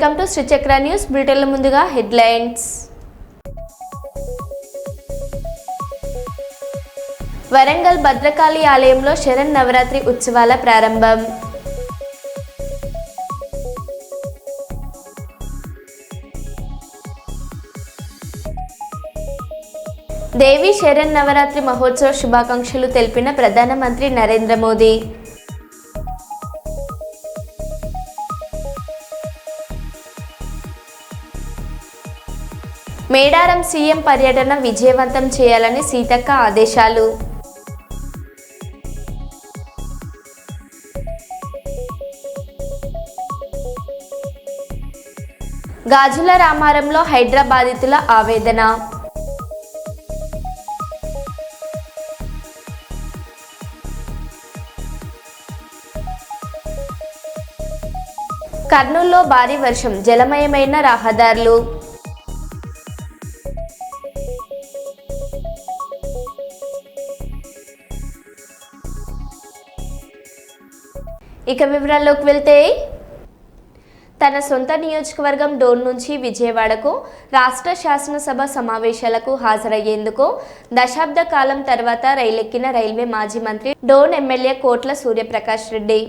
Welcome to Srichakra news. బ్రిటన్ల ముందుగా headlines. Warangal Bhadrakali ఆలయంలో శరణ్ నవరాత్రి ఉత్సవాల ప్రారంభం. దేవి శరణ్ నవరాత్రి మహోత్సవ శుభాకాంక్షలు తెలిపిన ప్రధానమంత్రి నరేంద్ర మోదీ. మేడారం సీఎం పర్యటన విజయవంతం చేయాలని సీతక్క ఆదేశాలు. గాజుల రామారంలో హైదరాబాదితుల ఆవేదన. కర్నూల్లో భారీ వర్షం జలమయమైన రహదారులు. ఇక వివరాల్లోకి వెళ్తే తన సొంత నియోజకవర్గం డోన్ నుంచి విజయవాడకు రాష్ట్ర శాసనసభ సమావేశాలకు హాజరయ్యేందుకు దశాబ్ద కాలం తర్వాత రైలెక్కిన రైల్వే మాజీ మంత్రి డోన్ ఎమ్మెల్యే కోట్ల సూర్యప్రకాష్ రెడ్డి.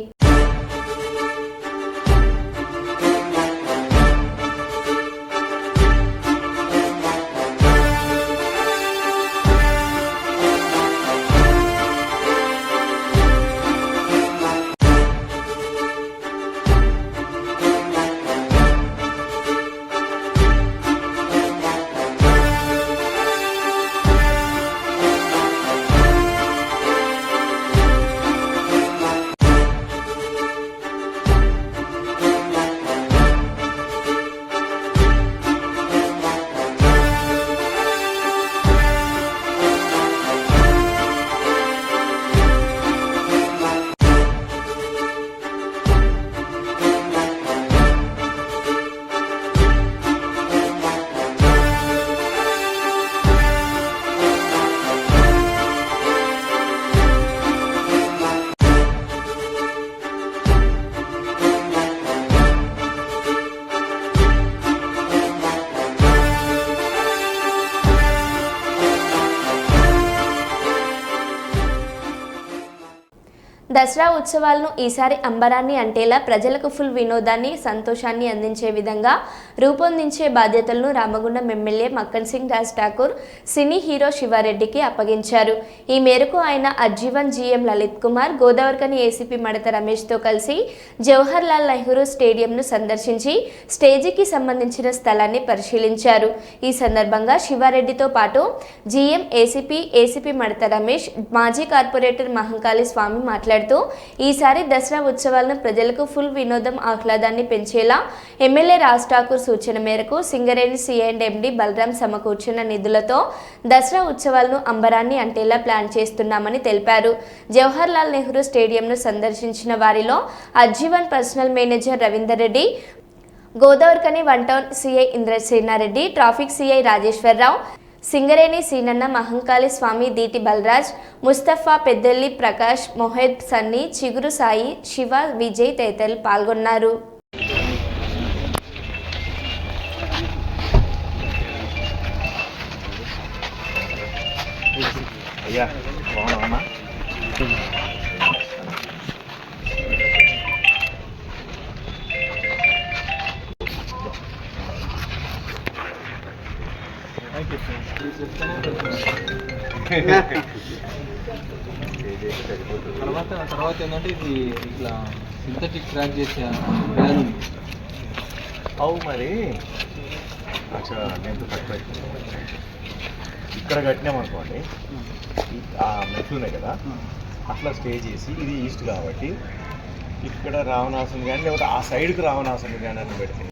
దసరా ఉత్సవాలను ఈసారి అంబరాన్ని అంటేలా ప్రజలకు ఫుల్ వినోదాన్ని సంతోషాన్ని అందించే విధంగా రూపొందించే బాధ్యతలను Ramagundam MLA Makkan Singh Raj Thakur cine hero శివారెడ్డికి అప్పగించారు. ఈ మేరకు ఆయన అజ్జీవన్ జీఎం లలిత్ కుమార్ గోదావరికని ఏసీపీ మడత రమేష్తో కలిసి జవహర్ లాల్ నెహ్రూ స్టేడియంను సందర్శించి స్టేజీకి సంబంధించిన స్థలాన్ని పరిశీలించారు. ఈ సందర్భంగా శివారెడ్డితో పాటు జీఎం ఏసీపీ ఏసీపీ మడత రమేష్ మాజీ కార్పొరేటర్ మహంకాళి స్వామి మాట్లాడుతూ ఈసారి దసరా ఉత్సవాలను ప్రజలకు ఫుల్ వినోదం ఆహ్లాదాన్ని పెంచేలా ఎమ్మెల్యే రాజ్ ఠాకూర్ సూచన మేరకు సింగరేణి సిఎండ్ ఎండి బలరాం సమకూర్చిన నిధులతో దసరా ఉత్సవాలను అంబరాన్ని అంటేలా ప్లాన్ చేస్తున్నామని తెలిపారు. జవహర్ లాల్ నెహ్రూ స్టేడియంను సందర్శించిన వారిలో అజ్జీవన్ personnel manager Ravinder Reddy Godavarikhani one town CI Indrasena Reddy traffic CI Rajeshwara Rao Singareni Seenanna Mahankali Swami Deeti Balraj Mustafa Peddelli Prakash మొహెద్ Sunny చిగురు సాయి శివ విజయ్ తదితరులు పాల్గొన్నారు. అయ్యా బాగున్నావమ్మా? తర్వాత తర్వాత ఏంటంటే ఇది ఇట్లా సింథటిక్ ట్రాక్ చేసే ప్లాన్ అవు మరి. అచ్చా నేను ఇక్కడ కట్టినామనుకోండి. ఆ మెట్లు ఉన్నాయి కదా అట్లా స్టే చేసి ఇది ఈస్ట్ కాబట్టి ఇక్కడ రావణాసుని కానీ లేకపోతే ఆ సైడ్కి రావణాసుని కానీ అని పెడితే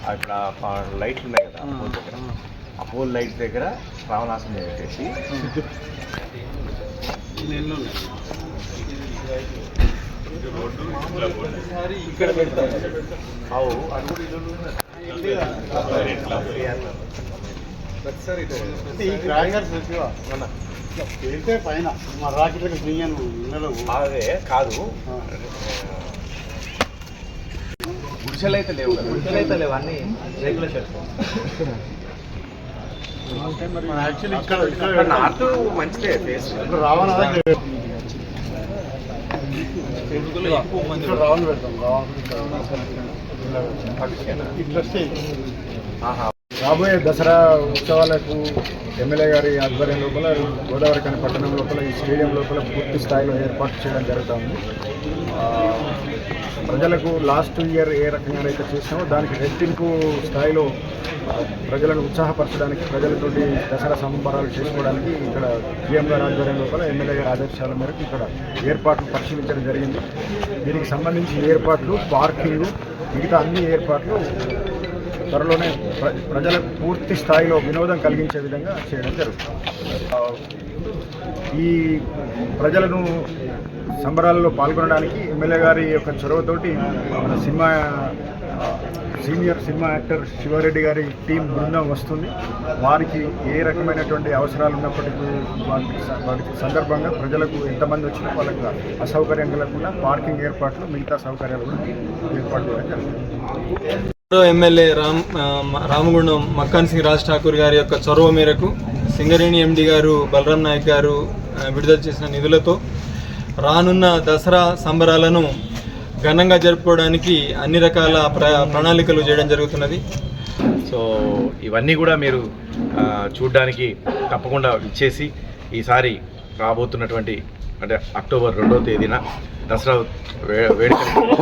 ఆ ఇక్కడ ఆ పా- లైట్లు ఉన్నాయి కదా ఆ పోల్ దగ్గర. ఆ. పోల్ లైట్ దగ్గర రావణాసుని పెట్టేసి ఇక్కడ పెడతాం అవు అడుగు ఇల్లు ఈ గ్రాంగర్ చూసివా వెళ్తే పైన మా రాకెట్లకు అదే కాదు. ఆ. గుడిసె పుచ్చలు అయితే లేవు పుచ్చలు అయితే లేవు అన్ని ఇక్కడ నాటు మంచిదే ఫేస్ రావణ రావణ పెడతాం రావణ ఇట్లా రాబోయే దసరా ఉత్సవాలకు ఎమ్మెల్యే గారి ఆధ్వర్యం లోపల గోదావరి కానీ పట్టణం లోపల ఈ స్టేడియం లోపల పూర్తి స్థాయిలో ఏర్పాటు చేయడం జరుగుతూ ఉంది ప్రజలకు లాస్ట్ ఇయర్ ఏ రకంగా అయితే చేసినామో దానికి రెట్టింపు స్థాయిలో ప్రజలను ఉత్సాహపరచడానికి ప్రజలతోటి దసరా సంబరాలు చేసుకోవడానికి ఇక్కడ జీఎం గారి ఆధ్వర్యం లోపల ఎమ్మెల్యే గారి ఆదేశాల మేరకు ఇక్కడ ఏర్పాట్లు పరిశీలించడం జరిగింది. దీనికి సంబంధించి ఏర్పాట్లు పార్కింగ్ మిగతా అన్ని ఏర్పాట్లు త్వరలోనే ప్ర ప్రజలకు పూర్తి స్థాయిలో వినోదం కలిగించే విధంగా చేయడం జరుగుతుంది. ఈ ప్రజలను సంబరాల్లో పాల్గొనడానికి ఎమ్మెల్యే గారి యొక్క చొరవతోటి మన cinema senior cinema actor Siva Reddy గారి టీం బృందం వస్తుంది. వారికి ఏ రకమైనటువంటి అవసరాలు ఉన్నప్పటికీ వారికి వారికి సందర్భంగా ప్రజలకు ఎంతమంది వచ్చినా వాళ్ళకి అసౌకర్యం కలగకుండా పార్కింగ్ ఏర్పాట్లు మిగతా సౌకర్యాలు కూడా ఏర్పాటు చేయడం జరుగుతుంది. ఎమ్మెల్యే రామ్ రామగుండం మక్కాన్ సింగ్ రాజ్ ఠాకూర్ గారి యొక్క చొరవ మేరకు సింగరేణి ఎండి గారు బలరాం నాయక్ గారు విడుదల చేసిన నిధులతో రానున్న దసరా సంబరాలను ఘనంగా జరుపుకోవడానికి అన్ని రకాల ప్రణాళికలు చేయడం జరుగుతున్నది. సో ఇవన్నీ కూడా మీరు చూడడానికి తప్పకుండా ఇచ్చేసి ఈసారి రాబోతున్నటువంటి అంటే అక్టోబర్ రెండవ తేదీన దసరా వే వేడుకలు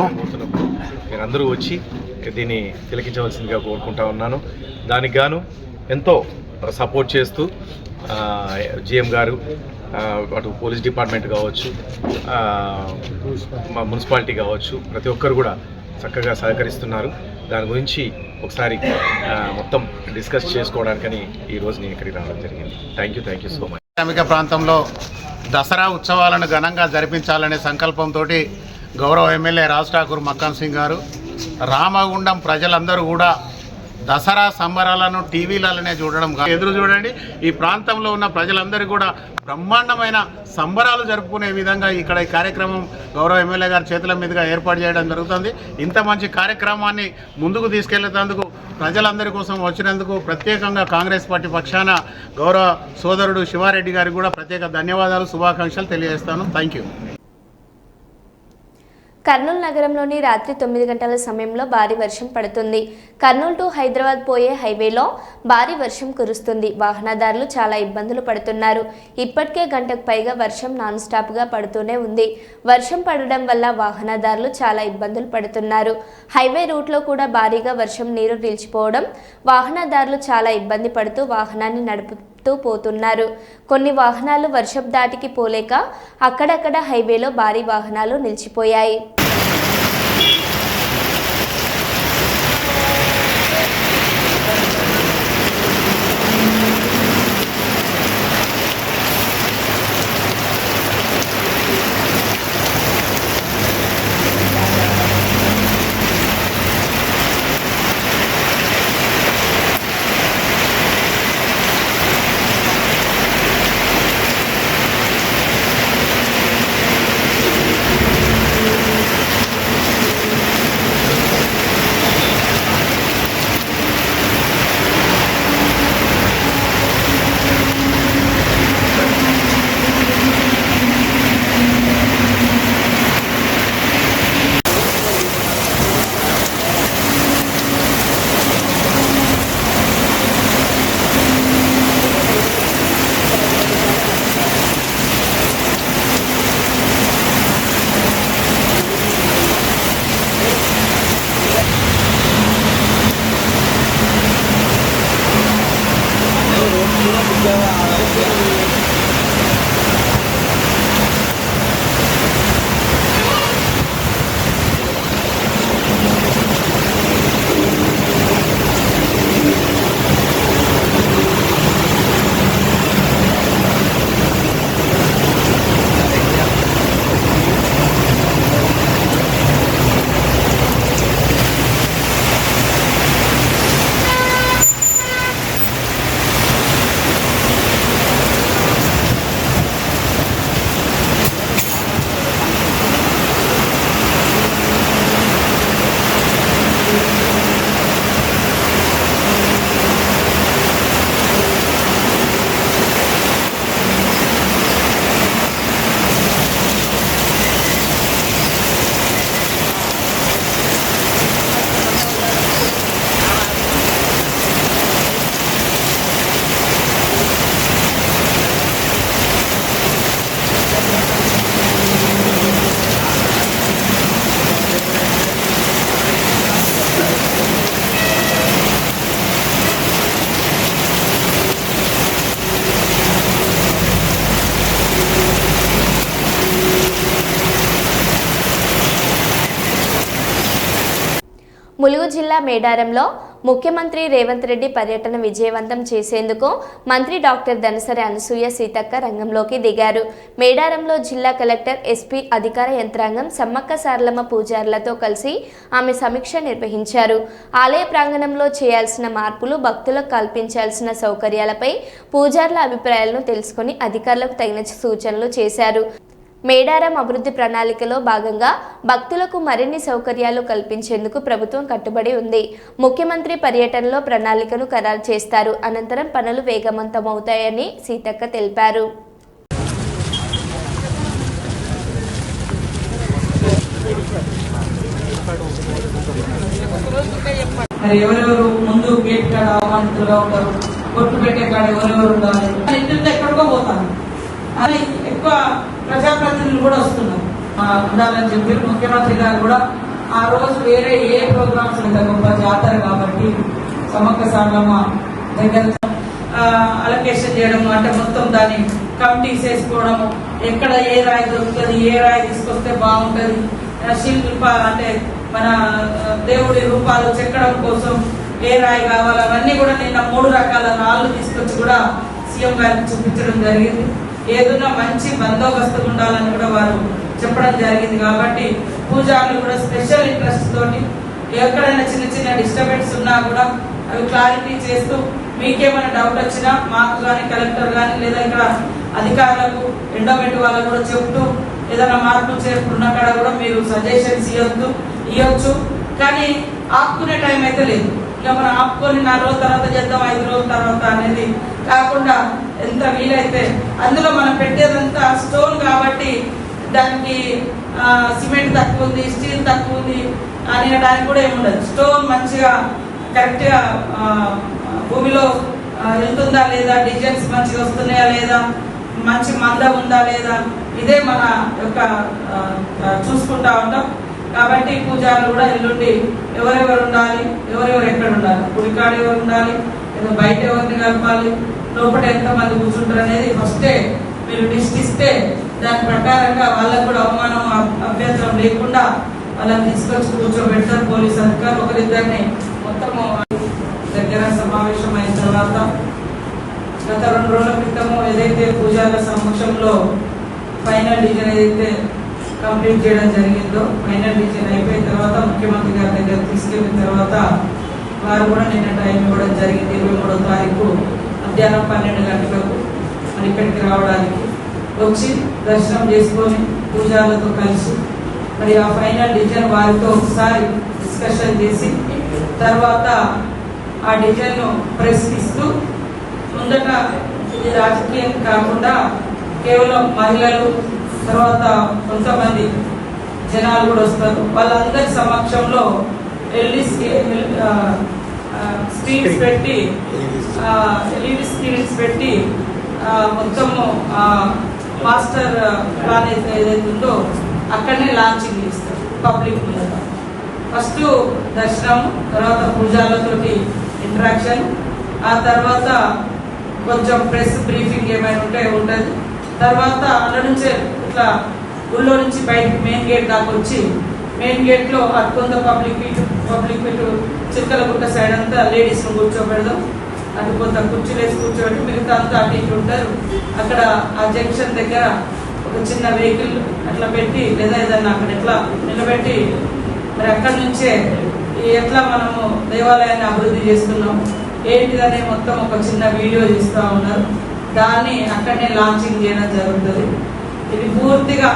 మీరందరూ వచ్చి దీన్ని తిలకించవలసిందిగా కోరుకుంటా ఉన్నాను. దానికి గాను ఎంతో సపోర్ట్ చేస్తూ జిఎం గారు అటు పోలీస్ డిపార్ట్మెంట్ కావచ్చు మా మున్సిపాలిటీ కావచ్చు ప్రతి ఒక్కరు కూడా చక్కగా సహకరిస్తున్నారు. దాని గురించి ఒకసారి మొత్తం డిస్కస్ చేసుకోవడానికని ఈరోజు నేను ఇక్కడికి రావడం జరిగింది. Thank you thank you so much. శ్రామిక ప్రాంతంలో దసరా ఉత్సవాలను ఘనంగా జరిపించాలనే సంకల్పంతో గౌరవ ఎమ్మెల్యే రాజ్ ఠాకూర్ మక్కాన్ సింగ్ గారు రామగుండం ప్రజలందరూ కూడా దసరా సంబరాలను టీవీలలోనే చూడడం ఎదురు చూడండి. ఈ ప్రాంతంలో ఉన్న ప్రజలందరూ కూడా బ్రహ్మాండమైన సంబరాలు జరుపుకునే విధంగా ఇక్కడ ఈ కార్యక్రమం గౌరవ ఎమ్మెల్యే గారి చేతుల మీదుగా ఏర్పాటు చేయడం జరుగుతుంది. ఇంత మంచి కార్యక్రమాన్ని ముందుకు తీసుకెళ్ళేందుకు ప్రజలందరి కోసం వచ్చినందుకు ప్రత్యేకంగా కాంగ్రెస్ పార్టీ పక్షాన గౌరవ సోదరుడు శివారెడ్డి గారికి కూడా ప్రత్యేక ధన్యవాదాలు శుభాకాంక్షలు తెలియజేస్తాను. థ్యాంక్ యూ కర్నూలు నగరంలోని రాత్రి తొమ్మిది గంటల సమయంలో భారీ వర్షం పడుతుంది. కర్నూలు టు హైదరాబాద్ పోయే హైవేలో భారీ వర్షం కురుస్తుంది. వాహనదారులు చాలా ఇబ్బందులు పడుతున్నారు. ఇప్పటికే గంటకు పైగా వర్షం నాన్ స్టాప్గా పడుతూనే ఉంది. వర్షం పడడం వల్ల వాహనదారులు చాలా ఇబ్బందులు పడుతున్నారు. హైవే రూట్లో కూడా భారీగా వర్షం నీరు నిలిచిపోవడం వాహనదారులు చాలా ఇబ్బంది పడుతూ వాహనాన్ని నడుపుతూ పోతున్నారు. కొన్ని వాహనాలు వర్షం దాటికి పోలేక అక్కడక్కడ హైవేలో భారీ వాహనాలు నిలిచిపోయాయి. జిల్లా మేడారంలో ముఖ్యమంత్రి రేవంత్ రెడ్డి పర్యటన విజయవంతం చేసేందుకు మంత్రి డాక్టర్ దనసరి అనసూయ సీతక్క రంగంలోకి దిగారు. మేడారంలో జిల్లా కలెక్టర్ ఎస్పీ అధికార యంత్రాంగం సమ్మక్క సారలమ్మ పూజారులతో కలిసి ఆమె సమీక్ష నిర్వహించారు. ఆలయ ప్రాంగణంలో చేయాల్సిన మార్పులు భక్తులకు కల్పించాల్సిన సౌకర్యాలపై పూజారుల అభిప్రాయాలను తెలుసుకొని అధికారులకు తగిన సూచనలు చేశారు. మేడారం అభివృద్ధి ప్రణాళికలో భాగంగా భక్తులకు మరిన్ని సౌకర్యాలు కల్పించేందుకు ప్రభుత్వం కట్టుబడి ఉంది. ముఖ్యమంత్రి పర్యటనలో ప్రణాళికను ఖరారు చేస్తారు. అనంతరం పనులు వేగవంతమవుతాయని సీతక్క తెలిపారు. ఎవరెవరు ముందు గేట్ కాడ ఉంటారు? కొట్టు పెట్టే కాడ ఎవరెవరు ఉండాలి? ఎక్కడికో పోతాను ఎక్కువ ప్రజాప్రతినిధులు కూడా వస్తున్నారు. ఉండాలని చెప్పి ముఖ్యమంత్రి గారు కూడా ఆ రోజు వేరే ఏ ప్రోగ్రామ్స్ లేదా గొప్ప జాతర కాబట్టి సమక్క సాగమ్మ దగ్గర అలొకేషన్ చేయడం అంటే మొత్తం దాన్ని కమిటీస్ వేసుకోవడము ఎక్కడ ఏ రాయి దొరుకుతుంది ఏ రాయి తీసుకొస్తే బాగుంటుంది. శిల్ప అంటే మన దేవుడి రూపాలు చెక్కడం కోసం ఏ రాయి కావాలి అవన్నీ కూడా నిన్న మూడు రకాల రాళ్ళు తీసుకొచ్చి కూడా సీఎం గారికి చూపించడం జరిగింది. ఏదైనా మంచి బందోబస్తు ఉండాలని కూడా వారు చెప్పడం జరిగింది కాబట్టి పూజారులు కూడా స్పెషల్ ఇంట్రెస్ట్ తోటి ఎక్కడైనా చిన్న చిన్న డిస్టర్బెన్స్ ఉన్నా కూడా అవి క్లారిటీ చేస్తూ మీకేమైనా డౌట్ వచ్చినా మాకు కానీ కలెక్టర్ కానీ లేదా ఇక్కడ అధికారులకు ఎండోమెంట్ వాళ్ళకు కూడా చెప్తూ ఏదైనా మార్పులు చేరుకున్న కాడ కూడా మీరు సజెషన్స్ ఇవ్వద్దు ఇవ్వచ్చు. కానీ ఆపుకునే టైం అయితే లేదు. ఇక మనం ఆపుకొని నాలుగు రోజుల తర్వాత చేద్దాం ఐదు రోజుల తర్వాత అనేది కాకుండా ఎంత వీలైతే అందులో మనం పెట్టేదంతా స్టోన్ కాబట్టి దానికి సిమెంట్ తక్కువ ఉంది స్టీల్ తక్కువ ఉంది అనేదానికి కూడా ఏముండదు. స్టోన్ మంచిగా కరెక్ట్గా భూమిలో వెళ్తుందా లేదా డిజైన్స్ మంచిగా వస్తున్నాయా లేదా మంచి మంద ఉందా లేదా ఇదే మన యొక్క చూసుకుంటా ఉంటాం. కాబట్టి పూజారులు కూడా ఎల్లుండి ఎవరెవరు ఉండాలి? ఎవరెవరు ఎక్కడ ఉండాలి? గుడికాడ ఎవరు ఉండాలి? లేదా బయట ఎవరిని కలపాలి? లోపల ఎంతమంది కూర్చుంటారు అనేది ఫస్టే మీరు లిస్ట్ ఇస్తే దాని ప్రకారంగా వాళ్ళకు కూడా అవమానం అభ్యంతరం లేకుండా వాళ్ళని తీసుకొచ్చి కూర్చోబెడతారు పోలీస్ అధికారులు. ఒకరిద్దరిని మొత్తము దగ్గర సమావేశం అయిన తర్వాత గత రెండు రోజుల క్రితము ఏదైతే పూజారుల సమక్షంలో ఫైనల్ డిజైన్ ఏదైతే కంప్లీట్ చేయడం జరిగిందో ఫైనల్ డిజైన్ అయిపోయిన తర్వాత ముఖ్యమంత్రి గారి దగ్గర తీసుకెళ్ళిన తర్వాత వారు కూడా నిన్న టైం ఇవ్వడం జరిగింది ఇరవై మూడో తారీఖు మధ్యాహ్నం పన్నెండు గంటలకు మరి ఇక్కడికి రావడానికి. వచ్చి దర్శనం చేసుకొని పూజారులతో కలిసి మరి ఆ ఫైనల్ డిజైన్ వారితో ఒకసారి డిస్కషన్ చేసి తర్వాత ఆ డిజైన్ను ప్రశ్నిస్తూ ముందట ఇది రాజకీయం కాకుండా కేవలం మహిళలు తర్వాత కొంతమంది జనాలు కూడా వస్తారు. వాళ్ళందరి సమక్షంలో ఎల్ఈ స్క్రీన్స్ పెట్టి ఎల్ఈడి స్క్రీన్స్ పెట్టి మొత్తము మాస్టర్ ప్లాన్ ఏదైతే ఉందో అక్కడనే లాంచింగ్ చేస్తారు పబ్లిక్ ముందర ఫస్ట్ దర్శనం తర్వాత పూజాలతోటి ఇంటరాక్షన్ ఆ తర్వాత కొంచెం ప్రెస్ బ్రీఫింగ్ ఏమైనా ఉంటే ఉంటుంది. తర్వాత అక్కడ నుంచే ఇట్లా ఊళ్ళో నుంచి బయటకు మెయిన్ గేట్ దాకా వచ్చి మెయిన్ గేట్లో అటుకొంత పబ్లిక్ ఇటు పబ్లిక్ ఇటు చిక్కలగుట్ట సైడ్ అంతా లేడీస్ కూర్చోబెడదాం. అటు కొంత కుర్చీలు వేసి కూర్చోబెట్టి మిగతా అంతా అటు ఇటు ఉంటారు. అక్కడ ఆ జంక్షన్ దగ్గర ఒక చిన్న వెహికల్ అట్లా పెట్టి లేదా ఏదన్నా అక్కడ ఎట్లా నిలబెట్టి మరి అక్కడి నుంచే ఎట్లా మనము దేవాలయాన్ని అభివృద్ధి చేస్తున్నాం ఏంటిదనే మొత్తం ఒక చిన్న వీడియో తీస్తూ ఉన్నారు. దాన్ని అక్కడనే లాంచింగ్ చేయడం జరుగుతుంది. ఇది పూర్తిగా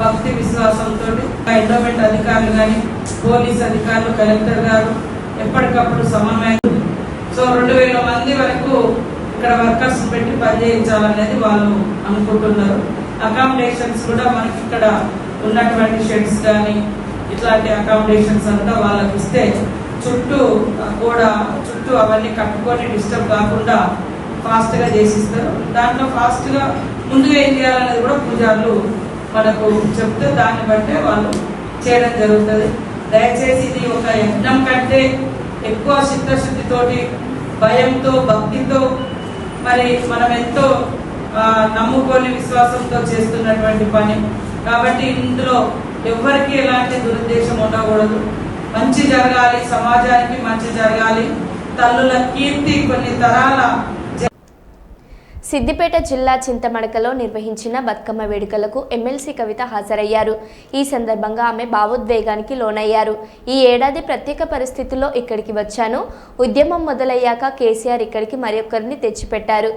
భక్తి విశ్వాసంతో ఎండోమెంట్ అధికారులు కానీ పోలీస్ అధికారులు కలెక్టర్ గారు ఎప్పటికప్పుడు సమన్వయం. సో రెండు వేల మంది వరకు ఇక్కడ వర్కర్స్ పెట్టి పనిచేయించాలనేది వాళ్ళు అనుకుంటున్నారు. అకామిడేషన్స్ కూడా మనకి ఇక్కడ ఉన్నటువంటి షెడ్స్ కానీ ఇట్లాంటి అకామిడేషన్స్ అంతా వాళ్ళకి ఇస్తే చుట్టూ కూడా చుట్టూ అవన్నీ కట్టుకొని డిస్టర్బ్ కాకుండా ఫాస్ట్గా చేసిస్తారు. దాంట్లో ఫాస్ట్గా ముందుగా ఏం చేయాలనేది కూడా పూజారులు మనకు చెప్తే దాన్ని బట్టే వాళ్ళు చేయడం జరుగుతుంది. దయచేసి ఇది ఒక యజ్ఞం కంటే ఎక్కువ చిత్తశుద్ధితోటి భయంతో భక్తితో మరి మనం ఎంతో నమ్ముకొని విశ్వాసంతో చేస్తున్నటువంటి పని. కాబట్టి ఇందులో ఎవరికి ఎలాంటి దురుద్దేశం ఉండకూడదు. మంచి జరగాలి సమాజానికి మంచి జరగాలి. తల్లుల కీర్తి కొన్ని తరాల సిద్దిపేట జిల్లా చింతమడకలో నిర్వహించిన బతుకమ్మ వేడుకలకు ఎమ్మెల్సీ కవిత హాజరయ్యారు. ఈ సందర్భంగా ఆమె భావోద్వేగానికి లోనయ్యారు. ఈ ఏడాది ప్రత్యేక పరిస్థితుల్లో ఇక్కడికి వచ్చాను. ఉద్యమం మొదలయ్యాక కేసీఆర్ ఇక్కడికి మరొకరిని తెచ్చిపెట్టారు.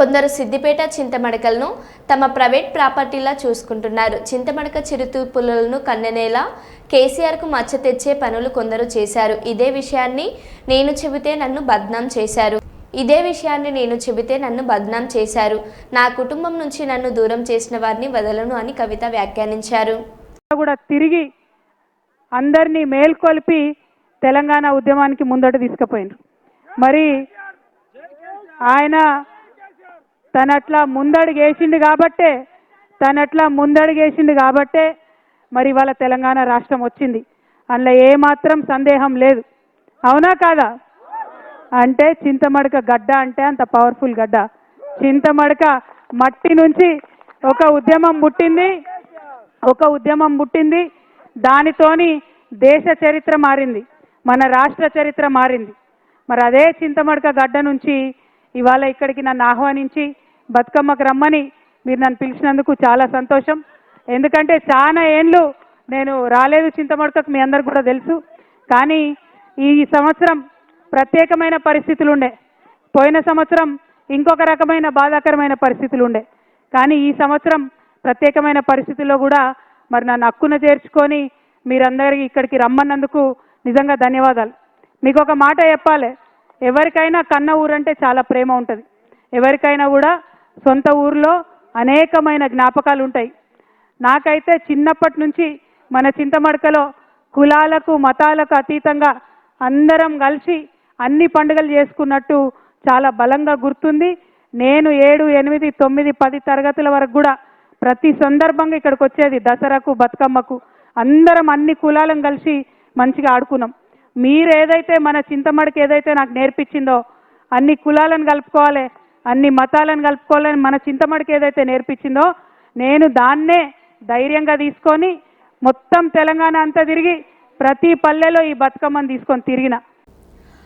కొందరు సిద్దిపేట చింతమడకలను తమ ప్రైవేట్ ప్రాపర్టీలా చూసుకుంటున్నారు. చింతమడక చిరుతూర్పులను కన్నెనేలా కేసీఆర్కు మచ్చ తెచ్చే పనులు కొందరు చేశారు. ఇదే విషయాన్ని నేను చెబితే నన్ను బద్నాం చేశారు. ఇదే విషయాన్ని నేను చెబితే నన్ను బద్నాం చేశారు. నా కుటుంబం నుంచి నన్ను దూరం చేసిన వారిని వదలను అని కవిత వ్యాఖ్యానించారు. కూడా తిరిగి అందరినీ మేల్కొల్పి తెలంగాణ ఉద్యమానికి ముందట తీసుకుపోయిండ్రు మరి ఆయన తనట్లా ముందడుగు కాబట్టే తనట్లా ముందడుగు కాబట్టే మరి ఇవాళ తెలంగాణ రాష్ట్రం వచ్చింది. అందులో ఏమాత్రం సందేహం లేదు. అవునా కాదా? అంటే చింతమడక గడ్డ అంటే అంత పవర్ఫుల్ గడ్డ. చింతమడక మట్టి నుంచి ఒక ఉద్యమం పుట్టింది. ఒక ఉద్యమం పుట్టింది. దానితోని దేశ చరిత్ర మారింది. మన రాష్ట్ర చరిత్ర మారింది. మరి అదే చింతమడక గడ్డ నుంచి ఇవాళ ఇక్కడికి నన్ను ఆహ్వానించి బతుకమ్మకు రమ్మని మీరు నన్ను పిలిచినందుకు చాలా సంతోషం. ఎందుకంటే చాలా ఏండ్లు నేను రాలేదు చింతమడకకు మీ అందరికి కూడా తెలుసు. కానీ ఈ సంవత్సరం ప్రత్యేకమైన పరిస్థితులు ఉండే పోయిన సంవత్సరం ఇంకొక రకమైన బాధాకరమైన పరిస్థితులు ఉండే కానీ ఈ సంవత్సరం ప్రత్యేకమైన పరిస్థితుల్లో కూడా మరి నన్ను హక్కున చేర్చుకొని మీరందరికీ ఇక్కడికి రమ్మన్నందుకు నిజంగా ధన్యవాదాలు. మీకు ఒక మాట చెప్పాలి. ఎవరికైనా కన్న ఊరంటే చాలా ప్రేమ ఉంటుంది. ఎవరికైనా కూడా సొంత ఊర్లో అనేకమైన జ్ఞాపకాలు ఉంటాయి. నాకైతే చిన్నప్పటి నుంచి మన చింతమడకలో కులాలకు మతాలకు అతీతంగా అందరం కలిసి అన్ని పండుగలు చేసుకున్నట్టు చాలా బలంగా గుర్తుంది. నేను ఏడు ఎనిమిది తొమ్మిది పది తరగతుల వరకు కూడా ప్రతి సందర్భంగా ఇక్కడికి వచ్చేది దసరాకు బతుకమ్మకు. అందరం అన్ని కులాలను కలిసి మంచిగా ఆడుకున్నాం. మీరు ఏదైతే మన చింతమడికి ఏదైతే నాకు నేర్పించిందో అన్ని కులాలను కలుపుకోవాలి అన్ని మతాలను కలుపుకోవాలని మన చింతమడికి ఏదైతే నేర్పించిందో నేను దాన్నే ధైర్యంగా తీసుకొని మొత్తం తెలంగాణ అంతా తిరిగి ప్రతి పల్లెలో ఈ బతుకమ్మను తీసుకొని తిరిగిన.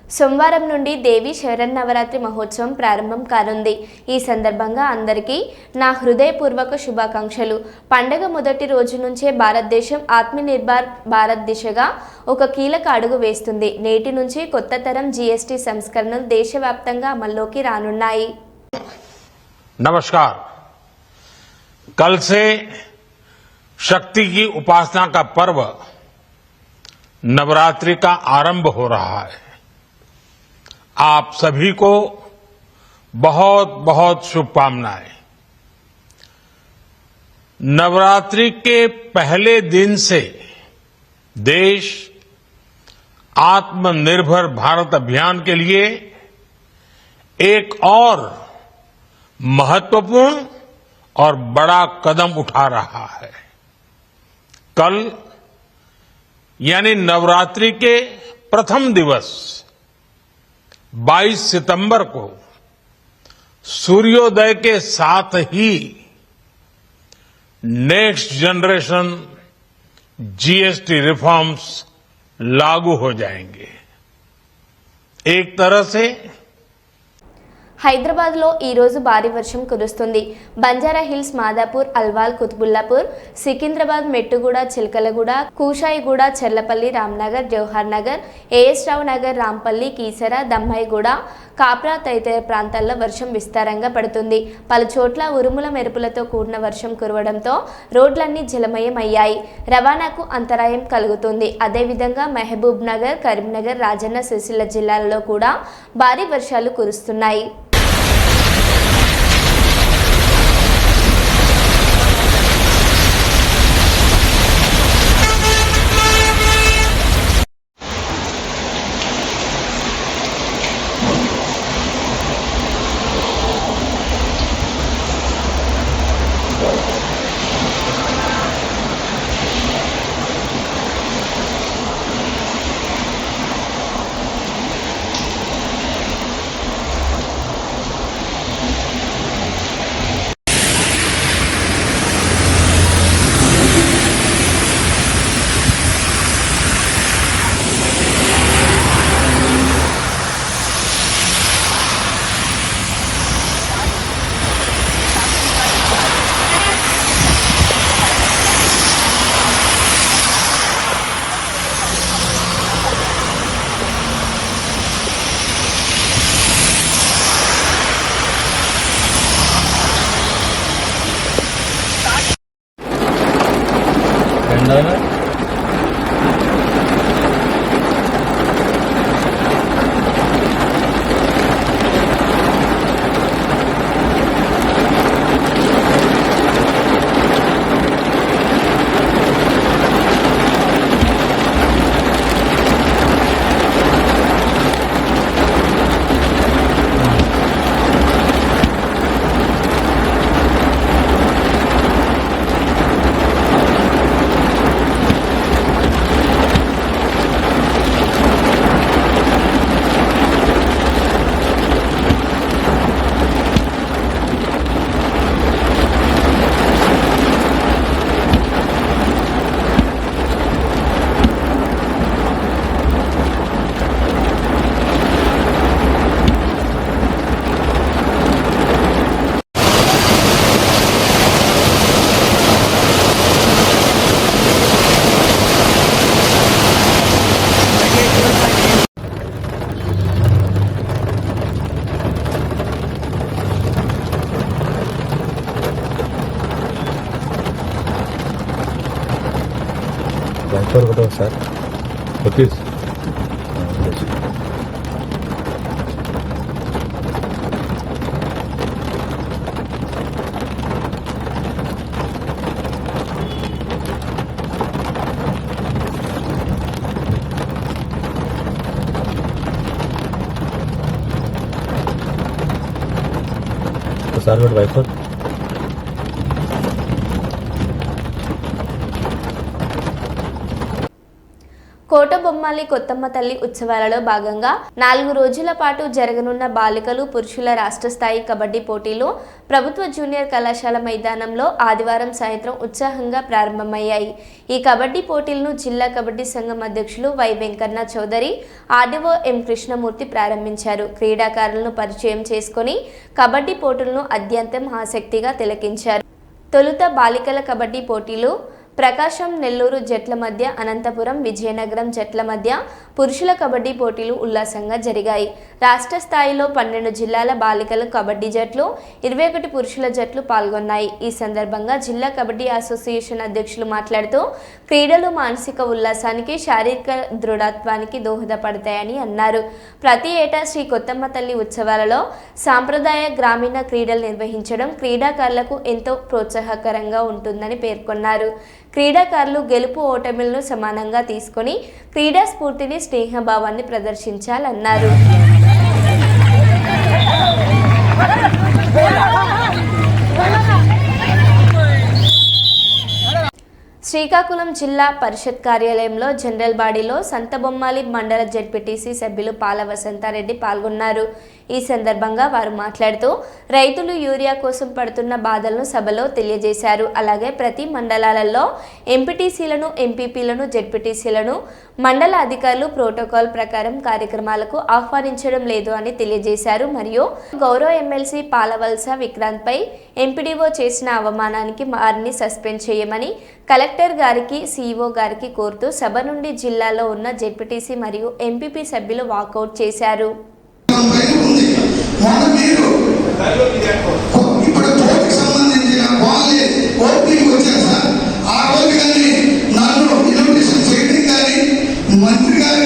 సోమవారం నుండి దేవి శరన్నవరాత్రి మహోత్సవం ప్రారంభం కానుంది ఈ సందర్భంగా అందరికీ నా హృదయపూర్వక శుభాకాంక్షలు పండగ మొదటి రోజు నుంచే భారతదేశం ఆత్మనిర్భర్ భారత్ దిశగా ఒక కీలక అడుగు వేస్తుంది నేటి నుంచి కొత్త తరం జీఎస్టీ సంస్కరణలు దేశవ్యాప్తంగా అమల్లోకి రానున్నాయి नमस्कार कल से शक्ति की उपासना का पर्व नवरात्रि का आरंभ हो रहा है आप सभी को बहुत बहुत शुभकामनाएँ। नवरात्रि के पहले दिन से देश आत्मनिर्भर भारत अभियान के लिए एक और महत्वपूर्ण और बड़ा कदम उठा रहा है। कल, यानी नवरात्रि के प्रथम दिवस 22 सितंबर को सूर्योदय के साथ ही नेक्स्ट जनरेशन जीएसटी रिफॉर्म्स लागू हो जाएँगे। एक तरह से హైదరాబాద్లో ఈరోజు భారీ వర్షం కురుస్తుంది. బంజారా హిల్స్ మాదాపూర్ అల్వాల్ కుతుబుల్లాపూర్ సికింద్రాబాద్ మెట్టుగూడ చిలకలగూడ కూషాయిగూడ చెర్లపల్లి రామ్నగర్ జవహర్ నగర్ ఏఎస్ రావు నగర్ రాంపల్లి కీసర దమ్మాయిగూడ కాప్రా తదితర ప్రాంతాల్లో వర్షం విస్తారంగా పడుతుంది. పలు చోట్ల ఉరుముల మెరుపులతో కూడిన వర్షం కురవడంతో రోడ్లన్నీ జలమయమయ్యాయి. రవాణాకు అంతరాయం కలుగుతుంది. అదేవిధంగా మహబూబ్ నగర్ కరీంనగర్ రాజన్న సిరిసిల్ల జిల్లాలలో కూడా భారీ వర్షాలు కురుస్తున్నాయి. None ఒకసారి కూడా బతుకమ్మలి కొత్తమ్మ తల్లి ఉత్సవాలలో భాగంగా నాలుగు రోజుల పాటు జరగనున్న బాలికలు పురుషుల రాష్ట్ర స్థాయి కబడ్డీ పోటీలు ప్రభుత్వ జూనియర్ కళాశాల మైదానంలో ఆదివారం సాయంత్రం ఉత్సాహంగా ప్రారంభమయ్యాయి. ఈ కబడ్డీ పోటీలను జిల్లా కబడ్డీ సంఘం అధ్యక్షులు Y Venkanna Chowdary RDO M Krishnamurthy ప్రారంభించారు. క్రీడాకారులను పరిచయం చేసుకొని కబడ్డీ పోటీలను అత్యంతం ఆసక్తిగా తిలకించారు. తొలుత బాలికల కబడ్డీ పోటీలు ప్రకాశం నెల్లూరు జట్ల మధ్య అనంతపురం విజయనగరం జట్ల మధ్య పురుషుల కబడ్డీ పోటీలు ఉల్లాసంగా జరిగాయి. రాష్ట్ర స్థాయిలో పన్నెండు జిల్లాల బాలికల కబడ్డీ జట్లు ఇరవై ఒకటి పురుషుల జట్లు పాల్గొన్నాయి. ఈ సందర్భంగా జిల్లా కబడ్డీ అసోసియేషన్ అధ్యక్షులు మాట్లాడుతూ క్రీడలు మానసిక ఉల్లాసానికి శారీరక దృఢత్వానికి దోహదపడతాయని అన్నారు. ప్రతి ఏటా శ్రీ కొత్తమ్మ తల్లి ఉత్సవాలలో సాంప్రదాయ గ్రామీణ క్రీడలు నిర్వహించడం క్రీడాకారులకు ఎంతో ప్రోత్సాహకరంగా ఉంటుందని పేర్కొన్నారు. క్రీడాకారులు గెలుపు ఓటమిలను సమానంగా తీసుకొని క్రీడా స్ఫూర్తిని స్నేహభావాన్ని ప్రదర్శించాలన్నారు. శ్రీకాకుళం జిల్లా పరిషత్ కార్యాలయంలో జనరల్ బాడీలో సంతబొమ్మాలి మండల జెడ్పీటీసీ సభ్యులు పాల వసంతారెడ్డి పాల్గొన్నారు. ఈ సందర్భంగా వారు మాట్లాడుతూ రైతులు యూరియా కోసం పడుతున్న బాధలను సభలో తెలియజేశారు. అలాగే ప్రతి మండలాలలో ఎంపీటీసీలను ఎంపీపీలను జెడ్పీటీసీలను మండల అధికారులు ప్రోటోకాల్ ప్రకారం కార్యక్రమాలకు ఆహ్వానించడం లేదు అని తెలియజేశారు. మరియు గౌరవ ఎమ్మెల్సీ పాలవలస విక్రాంత్పై ఎంపీడీఓ చేసిన అవమానానికి వారిని సస్పెండ్ చేయమని కలెక్టర్ గారికి సీఈఓ గారికి కోరుతూ సభ నుండి జిల్లాలో ఉన్న జెడ్పీటీసీ మరియు ఎంపీపీ సభ్యులు వాకౌట్ చేశారు. ఇప్పుడు కోర్టుకు సంబంధించిన వాళ్ళే ఓపెనింగ్ వచ్చారు సార్. ఆ రోజు కానీ నన్ను ఇన్విటేషన్ చేయడం కానీ మంత్రి గారు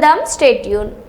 Till then, stay tuned.